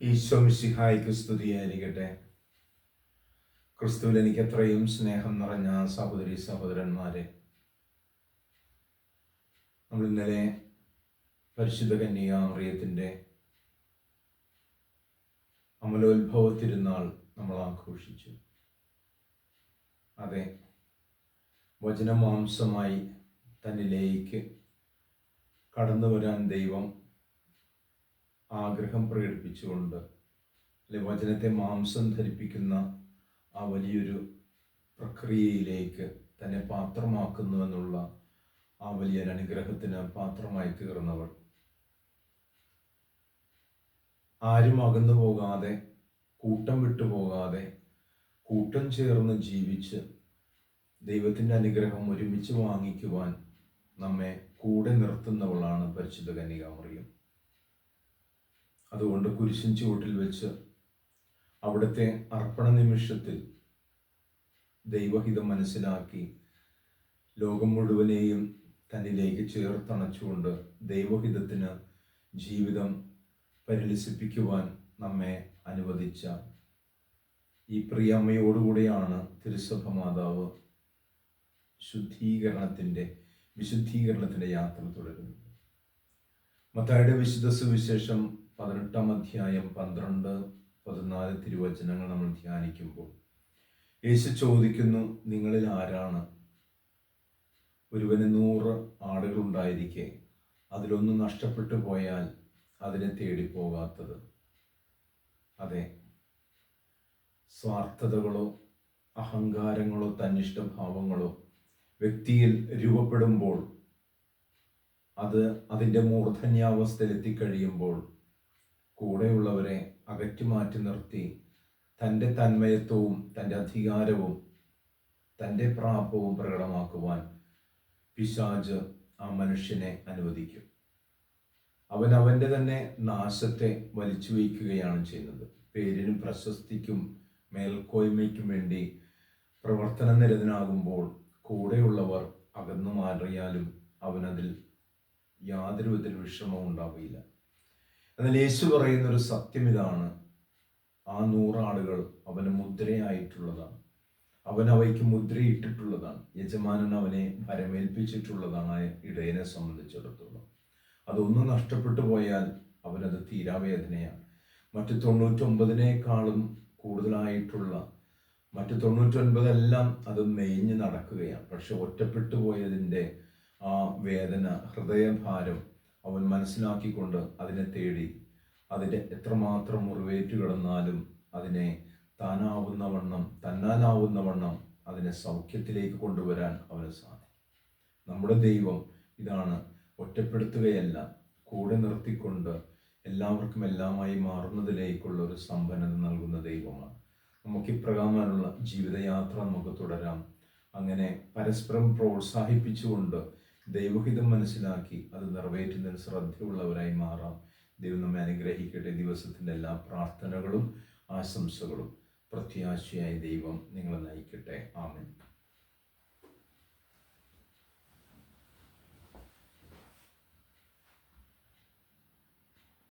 ഈശോ മിശിഹായിക്ക് സ്തുതിയായിരിക്കട്ടെ. ക്രിസ്തുവിൽ എനിക്ക് എത്രയും സ്നേഹം നിറഞ്ഞ സഹോദരി സഹോദരന്മാരെ നമ്മൾ ഇന്നലെ പരിശുദ്ധ കന്യാമറിയത്തിന്റെ അമലോത്ഭവ തിരുനാൾ നമ്മൾ ആഘോഷിച്ചു. അതെ വചനമാംസമായി തന്നിലേക്ക് കടന്നു വരാൻ ദൈവം ആഗ്രഹം പ്രകടിപ്പിച്ചുകൊണ്ട് അല്ലെ വചനത്തെ മാംസം ധരിപ്പിക്കുന്ന ആ വലിയൊരു പ്രക്രിയയിലേക്ക് തന്നെ പാത്രമാക്കുന്നു എന്നുള്ള ആ വലിയ അനുഗ്രഹത്തിന് പാത്രമായി തീർന്നവൾ. ആരും അകന്നു പോകാതെ കൂട്ടം വിട്ടുപോകാതെ കൂട്ടം ചേർന്ന് ജീവിച്ച് ദൈവത്തിന്റെ അനുഗ്രഹം ഒരുമിച്ച് വാങ്ങിക്കുവാൻ നമ്മെ കൂടെ നിർത്തുന്നവളാണ് പരിശുദ്ധ കന്യകാമറിയം. അതുകൊണ്ട് കുരിശിൻ ചുവട്ടിൽ വെച്ച് അവിടുത്തെ അർപ്പണ നിമിഷത്തിൽ ദൈവഹിതം മനസ്സിലാക്കി ലോകം മുഴുവനെയും തന്നിലേക്ക് ചേർത്തണച്ചുകൊണ്ട് ദൈവഹിതത്തിന് ജീവിതം പരിലസിപ്പിക്കുവാൻ നമ്മെ അനുവദിച്ച ഈ പ്രിയമ്മയോടുകൂടിയാണ് തിരുസഭ മാതാവ് ശുദ്ധീകരണത്തിന്റെ വിശുദ്ധീകരണത്തിന്റെ യാത്ര തുടരുന്നത്. മത്തായുടെ വിശുദ്ധ സുവിശേഷം പതിനെട്ടാം അധ്യായം പന്ത്രണ്ട് പതിനാല് തിരുവചനങ്ങൾ നമ്മൾ ധ്യാനിക്കുമ്പോൾ യേശു ചോദിക്കുന്നു നിങ്ങളിൽ ആരാണ്? ഒരുവന് നൂറ് ആടുകളുണ്ടായിരിക്കെ അതിലൊന്ന് നഷ്ടപ്പെട്ടു പോയാൽ അതിനെ തേടിപ്പോകാത്തത്. അതെ സ്വാർത്ഥതകളോ അഹങ്കാരങ്ങളോ തന്നിഷ്ടഭാവങ്ങളോ വ്യക്തിയിൽ രൂപപ്പെടുമ്പോൾ അത് അതിന്റെ മൂർധന്യാവസ്ഥയിൽ എത്തിക്കഴിയുമ്പോൾ കൂടെയുള്ളവരെ അകറ്റി മാറ്റി നിർത്തി തന്റെ തന്മയത്വവും തന്റെ അധികാരവും തന്റെ പ്രാപവും പ്രകടമാക്കുവാൻ പിശാജ് ആ മനുഷ്യനെ അനുവദിക്കും. അവൻ അവന്റെ തന്നെ നാശത്തെ വലിച്ചു വയ്ക്കുകയാണ് ചെയ്യുന്നത്. പേരിനും പ്രശസ്തിക്കും മേൽക്കോയ്മയ്ക്കും വേണ്ടി പ്രവർത്തന നിരതനാകുമ്പോൾ കൂടെയുള്ളവർ അകന്നു മാറിയാലും അവനതിൽ യാതൊരു വിധത്തിൽ വിഷമവും ഉണ്ടാവില്ല എന്നാൽ യേശു പറയുന്ന ഒരു സത്യം ഇതാണ്. ആ നൂറാളുകൾ അവന് മുദ്രയായിട്ടുള്ളതാണ്. അവൻ അവയ്ക്ക് മുദ്രയിട്ടിട്ടുള്ളതാണ്. യജമാനൻ അവനെ ഭരമേൽപ്പിച്ചിട്ടുള്ളതാണ് ഇടയനെ സംബന്ധിച്ചിടത്തോളം. അതൊന്നും നഷ്ടപ്പെട്ടു പോയാൽ അവനത് തീരാവേദനയാണ്. മറ്റ് തൊണ്ണൂറ്റൊമ്പതിനേക്കാളും കൂടുതലായിട്ടുള്ള മറ്റ് തൊണ്ണൂറ്റൊൻപതെല്ലാം അത് മേഞ്ഞ് നടക്കുകയാണ്. പക്ഷെ ഒറ്റപ്പെട്ടു പോയതിന്റെ ആ വേദന ഹൃദയഭാരം അവൻ മനസ്സിലാക്കിക്കൊണ്ട് അതിനെ തേടി. അതിന്റെ എത്രമാത്രം മുറിവേറ്റു കിടന്നാലും അതിനെ താനാവുന്ന വണ്ണം തന്നാലാവുന്ന വണ്ണം അതിനെ സൗഖ്യത്തിലേക്ക് കൊണ്ടുവരാൻ അവന് സാധിക്കും. നമ്മുടെ ദൈവം ഇതാണ് ഒറ്റപ്പെടുത്തുകയല്ല കൂടെ നിർത്തിക്കൊണ്ട് എല്ലാവർക്കും എല്ലാമായി മാറുന്നതിലേക്കുള്ള ഒരു സമ്പന്നത നൽകുന്ന ദൈവമാണ്. നമുക്ക് ഇപ്രകാരമുള്ള ജീവിതയാത്ര നമുക്ക് തുടരാം. അങ്ങനെ പരസ്പരം പ്രോത്സാഹിപ്പിച്ചുകൊണ്ട് ദൈവഹിതം മനസ്സിലാക്കി അത് നിറവേറ്റുന്നതിന് ശ്രദ്ധയുള്ളവരായി മാറാം. ദൈവം നമ്മെ അനുഗ്രഹിക്കട്ടെ. ദിവസത്തിന്റെ എല്ലാ പ്രാർത്ഥനകളും ആശംസകളും പ്രത്യാശയായി ദൈവം നിങ്ങളെ നയിക്കട്ടെ. ആമൻ.